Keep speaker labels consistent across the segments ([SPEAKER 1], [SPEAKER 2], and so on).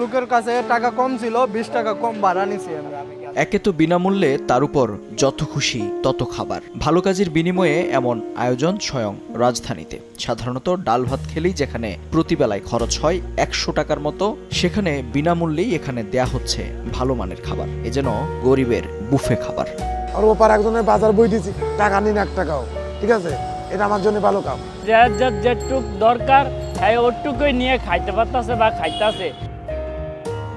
[SPEAKER 1] লোকের কাছে টাকা কম ছিল বিশ টাকা কম ভাড়া নিছি আমি
[SPEAKER 2] একে তো বিনামূল্যে তার উপর যত খুশি তত খাবার। ভালো কাজের বিনিময়ে এমন আয়োজন স্বয়ং রাজধানীতে। সাধারণত ডাল ভাত খেলেই যেখানে প্রতিবেলায় খরচ হয় একশো টাকার মতো সেখানে বিনামূল্যেই এখানে দেয়া হচ্ছে ভালো মানের খাবার। এ যেন গরিবের বুফে খাবার।
[SPEAKER 3] আর ওপার একজনের বাজার বই দিছি টাকা নিন এক টাকাও। ঠিক আছে? এটা আমার জন্য ভালো কাম।
[SPEAKER 4] যার যার যেটুক দরকার হ্যাঁ ওটুকুই নিয়ে খাইতে পারতাছে বা খাইতাছে।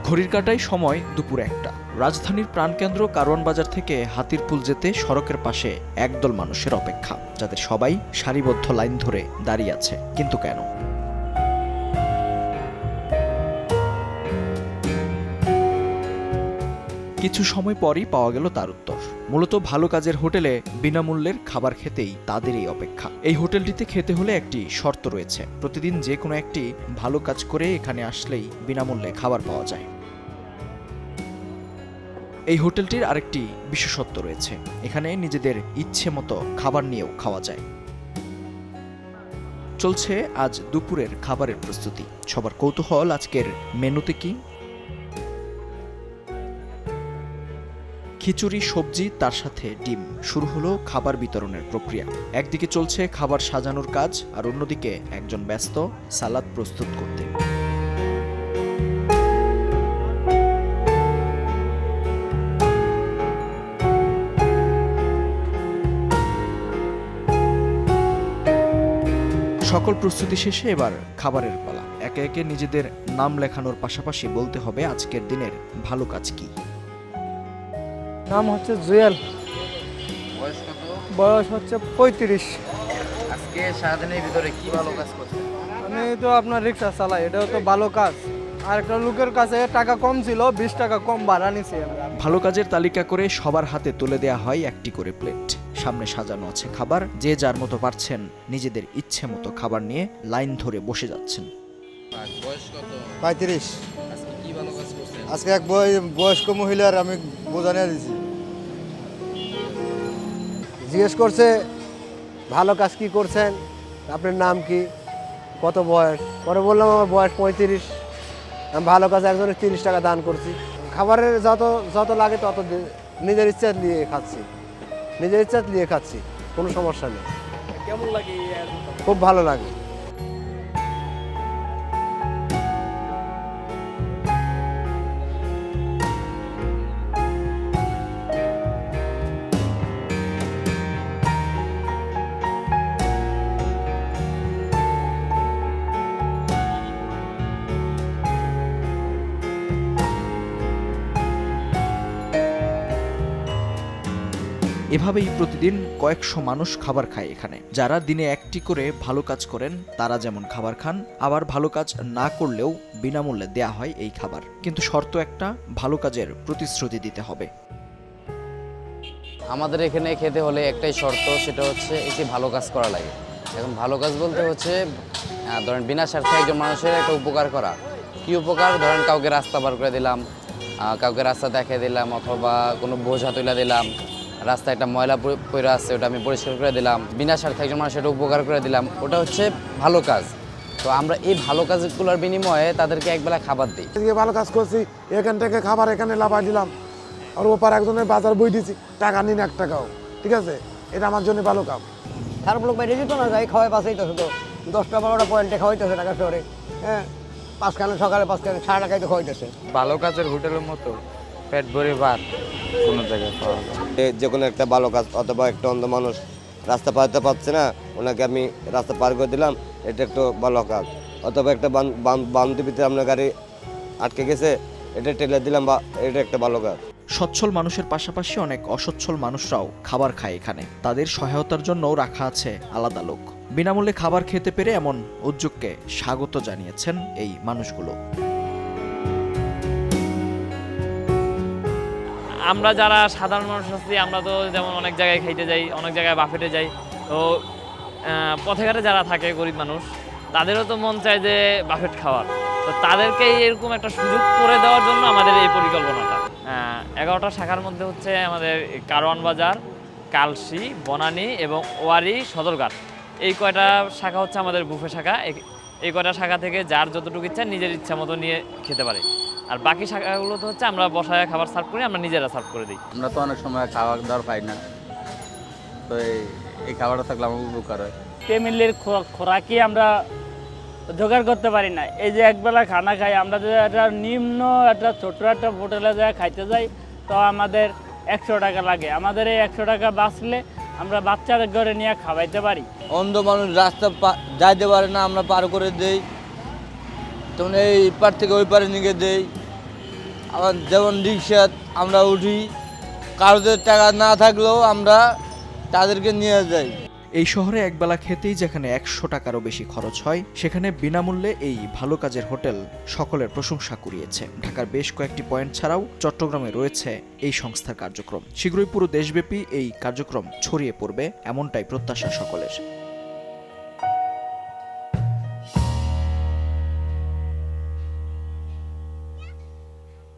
[SPEAKER 2] ঘড়ির কাটায় সময় দুপুর একটা। রাজধানীর প্রাণকেন্দ্র কারওয়ান বাজার থেকে হাতিরপুল যেতে সড়কের পাশে একদল মানুষের অপেক্ষা, যাদের সবাই সারিবদ্ধ লাইন ধরে দাঁড়িয়ে আছে। কিন্তু কেন? কিছু সময় পরই পাওয়া গেল তার উত্তর। মূলত ভালো কাজের হোটেলে বিনামূল্যের খাবার খেতেই তাদের এই অপেক্ষা। এই হোটেলটিতে খেতে হলে একটি শর্ত রয়েছে। প্রতিদিন যে কোনো একটি ভালো কাজ করে এখানে আসলেই বিনামূল্যে খাবার পাওয়া যায়। এই হোটেলটির আরেকটি বিশেষত্ব রয়েছে। এখানে নিজেদের ইচ্ছে মতো খাবার নিয়েও খাওয়া যায়। চলছে আজ দুপুরের খাবারের প্রস্তুতি। সবার কৌতূহল আজকের মেনুতে কি? খিচুড়ি, সবজি, তার সাথে ডিম। শুরু হলো খাবার বিতরণের প্রক্রিয়া। একদিকে চলছে খাবার সাজানোর কাজ, আর অন্যদিকে একজন ব্যস্ত সালাদ প্রস্তুত করতে। সকল প্রস্তুতি শেষে এবার খাবারের পালা। একে একে নিজেদের নাম লেখানোর পাশাপাশি বলতে হবে আজকের দিনের ভালো কাজ কি।
[SPEAKER 1] নাম হচ্ছে জুয়েল।
[SPEAKER 5] বয়স
[SPEAKER 1] বয়স হচ্ছে পঁয়ত্রিশ।
[SPEAKER 5] আজকে সারাদিনের ভিতরে কি ভালো কাজ করছেন?
[SPEAKER 1] আমি তো আপনার রিক্সা চালাই এটাও তো ভালো কাজ। আর একটা লোকের কাছে টাকা কম ছিল বিশ টাকা কম ভাড়া নিছি
[SPEAKER 2] ভালো কাজের তালিকা করে সবার হাতে তুলে দেয়া হয় একটি করে প্লেট। সামনে সাজানো আছে খাবার। যে যার মতো পারছেন নিজেদের ইচ্ছে মতো খাবার নিয়ে লাইন ধরে বসে যাচ্ছেন।
[SPEAKER 5] আর বয়স কত
[SPEAKER 3] পঁয়ত্রিশ
[SPEAKER 5] আজকে
[SPEAKER 3] এক বয়- বয়স্ক মহিলার আমি বোঝানিয়ে দিছি।
[SPEAKER 6] জিজ্ঞেস করছে ভালো কাজ কি করছেন? আপনার নাম কি? কত বয়স? পরে বললাম আমার বয়স পঁয়ত্রিশ। আমি ভালো কাজ একজনের তিরিশ টাকা দান করছি। খাবারের যত যত লাগে তত নিজের ইচ্ছা নিয়ে খাচ্ছি। নিজের ইচ্ছা নিয়ে খাচ্ছি কোনো সমস্যা নেই।
[SPEAKER 4] কেমন লাগে
[SPEAKER 6] খুব ভালো লাগে।
[SPEAKER 2] এভাবেই প্রতিদিন কয়েকশো মানুষ খাবার খায় এখানে। যারা দিনে একটি করে ভালো কাজ করেন, তারা যেমন খাবার খান, আবার ভালো কাজ না করলেও বিনামূল্যে দেয়া হয় এই খাবার। কিন্তু শর্ত একটা, ভালো কাজের প্রতিশ্রুতি দিতে হবে।
[SPEAKER 5] আমাদের এখানে খেতে হলে একটাই শর্ত, সেটা হচ্ছে একটি ভালো কাজ করা লাগে। এখন ভালো কাজ বলতে হচ্ছে ধরেন বিনা স্বার্থে একজন মানুষের একটা উপকার করা। কি উপকার? ধরেন কাউকে রাস্তা পার করে দিলাম কাউকে রাস্তা দেখিয়ে দিলাম, অথবা কোনো বোঝা তুলে দিলাম রাস্তায় একটা ময়লা পড়ে- আসছে ওটা আমি পরিষ্কার করে দিলাম। বিনা স্বার্থে একজন মানুষের একটা উপকার করে দিলাম। ওটা হচ্ছে ভালো কাজ। তো আমরা এই ভালো কাজগুলোর বিনিময়ে তাদেরকে একবেলা খাবার দিই।
[SPEAKER 3] আজকে ভালো কাজ করছি এখান থেকে খাবার এখানে লাফাই দিলাম। আর ওপার একজনের বাজার বই দিছি টাকা নিন এক টাকাও। ঠিক আছে? এটা আমার জন্য ভালো কাম।
[SPEAKER 6] খারাপ লোক বাইরে যেত না যাই খাওয়াই পাশেই তো শুধু। দশটা বারোটা পয়েন্টে খাওয়াইতেছে টাকা শহরে। হ্যাঁ? পাঁচখানে সকালে পাঁচখানে সাড়ে টাকায় তো খাওয়াইতেছে।
[SPEAKER 7] ভালো কাজের হোটেলের মতো পেট ভরে ভাত কোনো জায়গায় পাওয়া যায়
[SPEAKER 8] যে কোনো একটা ভালো কাজ অথবা একটা অন্ধ মানুষ রাস্তা পারতে পারছে না ওনাকে আমি রাস্তা পার করে দিলাম এটা একটু ভালো কাজ। অথবা একটা বান- বান- বান্ধবীতে আপনার গাড়ি আটকে গেছে এটা টেলে দিলাম বা এটা একটা ভালো কাজ।
[SPEAKER 2] সচ্ছল মানুষের পাশাপাশি অনেক অসচ্ছল মানুষরাও খাবার খায় এখানে। তাদের সহায়তার জন্যও রাখা আছে আলাদা লোক। বিনামূল্যে খাবার খেতে পেরে এমন উদ্যোগকে স্বাগত জানিয়েছেন এই মানুষগুলো।
[SPEAKER 4] আমরা যারা সাধারণ মানুষ আছি, আমরা তো যেমন অনেক জায়গায় খাইতে যাই, অনেক জায়গায় বাফেটে যাই। তো পথে ঘাটে যারা থাকে গরিব মানুষ, তাদেরও তো মন চায় যে বাফেট খাওয়ার। তো তাদেরকে এরকম একটা সুযোগ করে দেওয়ার জন্য আমাদের এই পরিকল্পনাটা। এগারোটা শাখার মধ্যে হচ্ছে আমাদের কারওয়ান বাজার কালসি বনানী এবং ওয়ারি সদরঘাট। এই কয়টা শাখা হচ্ছে আমাদের বুফে শাখা। এই কয়টা শাখা থেকে যার যতটুকু ইচ্ছা নিজের ইচ্ছা মতো নিয়ে খেতে পারে। আর বাকি শাখাগুলো তো হচ্ছে আমরা বসায় খাবার সার্ভ করি আমরা নিজেরা সার্ভ করে দিই।
[SPEAKER 7] আমরা তো অনেক সময় খাবার দাওয়ার পাই না। তো এই এই খাবারটা থাকলে আমার উপকার হয়।
[SPEAKER 9] ফ্যামিলির খোরাকি আমরা জোগাড় করতে পারি না। এই যে একবেলা খানা খাই আমরা যদি একটা নিম্ন একটা ছোট একটা হোটেলে যায় খাইতে যাই তো আমাদের একশো টাকা লাগে। আমাদের এই একশো টাকা বাঁচলে আমরা বাচ্চাদের ঘরে নিয়ে খাওয়াইতে পারি।
[SPEAKER 10] অন্ধ মানুষ রাস্তা পা- যাইতে পারে না আমরা পার করে দেই। তখন এই পার থেকে ওই পারে নিয়ে দেই। আবার যেমন রিক্সা, আমরা উঠি। কারোদের টাকা না থাকলেও আমরা তাদেরকে নিয়ে যাই।
[SPEAKER 2] এই শহরে একবেলা খেতেই যেখানে একশো টাকারও বেশি খরচ হয়, সেখানে বিনামূল্যে এই ভালো কাজের হোটেল সকলের প্রশংসা কুড়িয়েছে। ঢাকার বেশ কয়েকটি পয়েন্ট ছাড়াও চট্টগ্রামে রয়েছে এই সংস্থার কার্যক্রম। শীঘ্রই পুরো দেশব্যাপী এই কার্যক্রম ছড়িয়ে পড়বে, এমনটাই প্রত্যাশা সকলের।